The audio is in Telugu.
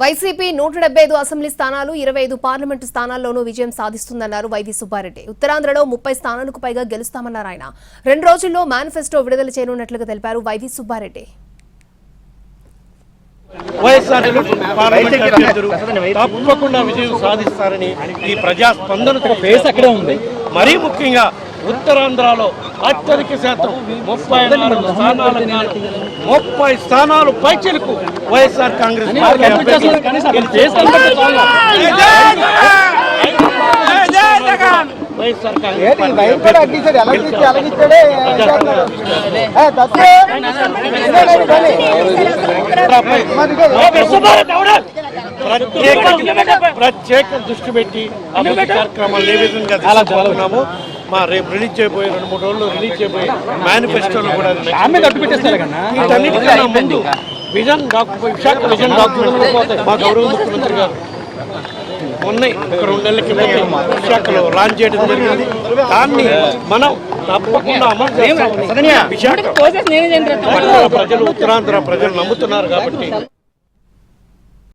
వైసీపీ నూట డెబ్బై ఐదు అసెంబ్లీ స్థానాలు ఇరవై ఐదు పార్లమెంటు స్థానాల్లోనూ విజయం సాధిస్తుందన్నారు వైవి సుబ్బారెడ్డి. ఉత్తరాంధ్రలో ముప్పై స్థానాలకు పైగా గెలుస్తామన్నారు ఆయన. రెండు రోజుల్లో మేనిఫెస్టో విడుదల చేయనున్నట్లుగా తెలిపారు వైవి సుబ్బారెడ్డి. వైఎస్ఆర్ తప్పకుండా విజయం సాధిస్తారని ఈ ప్రజా స్పందనతో ఫేస్ అక్కడే ఉంది. మరీ ముఖ్యంగా ఉత్తరాంధ్రలో అత్యధిక శాతం ముప్పై నాలుగు స్థానాలకు గాను ముప్పై స్థానాలు పైచిలకు వైఎస్ఆర్ కాంగ్రెస్ వైఎస్ఆర్ ప్రత్యేక ప్రత్యేక దృష్టి పెట్టి అభివృద్ధి కార్యక్రమాలు ఏ విధంగా తీసుకుపోతున్నాము మా రేపు రిలీజ్ చేయబోయే రెండు మూడు రోజులు రిలీజ్ చేయబోయే మేనిఫెస్టోలో కూడా వీటన్నిటికన్నా ముందు vision document Visakha vision document మా గౌరవ ముఖ్యమంత్రి గారు. ఉన్నాయి. ఒక రెండు నెలల కింద విశాఖలో లాంచ్ చేయడం జరిగింది. దాన్ని మనం తప్పకుండా అమలు చేస్తాం విశాఖ ప్రజలు ఉత్తరాంధ్ర ప్రజలు నమ్ముతున్నారు కాబట్టి